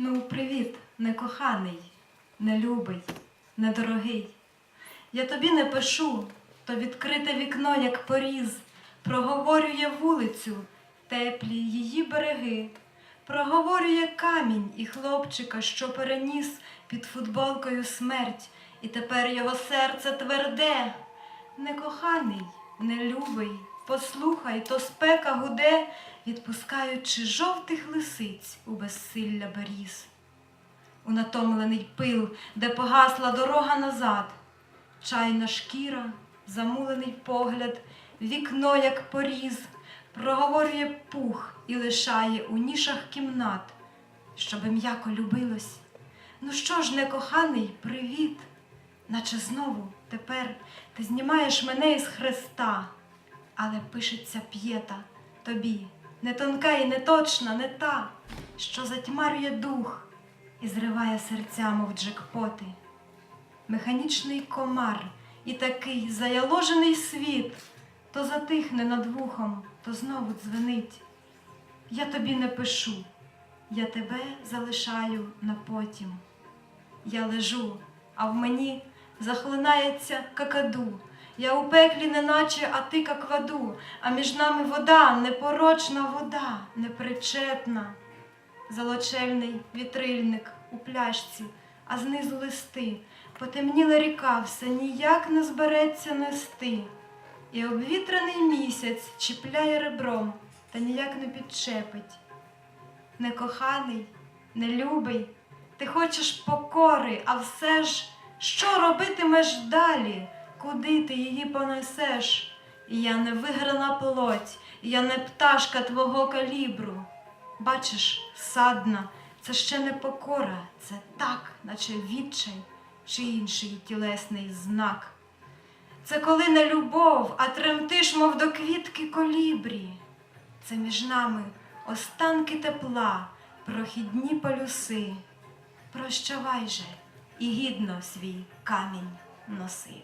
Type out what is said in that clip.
Ну, привіт, некоханий, нелюбий, недорогий. Я тобі не пишу, то відкрите вікно, як поріз, проговорює вулицю, теплі її береги, проговорює камінь і хлопчика, що переніс під футболкою смерть, і тепер його серце тверде. Некоханий, нелюбий, послухай, то спека гуде, відпускаючи жовтих лисиць у безсилля беріз. У натомлений пил, де погасла дорога назад, чайна шкіра, замулений погляд, вікно, як поріз, проговорює пух і лишає у нішах кімнат, щоби м'яко любилось. Ну що ж, некоханий, привіт, наче знову тепер ти знімаєш мене із хреста, але пишеться п'єта тобі, не тонка і не точна, не та, що затьмарює дух і зриває серця, мов джекпоти. Механічний комар і такий заяложений світ, то затихне над вухом, то знову дзвенить. Я тобі не пишу, я тебе залишаю на потім. Я лежу, а в мені захлинається какаду. Я у пеклі, неначе а ти как а між нами вода, непорочна вода, непричетна. Золочельний вітрильник у пляшці, а знизу листи. Потемніла ріка, все ніяк не збереться нести. І обвітрений місяць чіпляє ребром, та ніяк не підчепить. Некоханий, нелюбий, ти хочеш покори, а все ж, що робитимеш далі? Куди ти її понесеш? Я не виграна плоть, я не пташка твого калібру. Бачиш, садна, це ще не покора, це так, наче відчай чи інший тілесний знак. Це коли не любов, а тремтиш, мов до квітки колібрі. Це між нами останки тепла, прохідні полюси. Прощавай же і гідно свій камінь носи.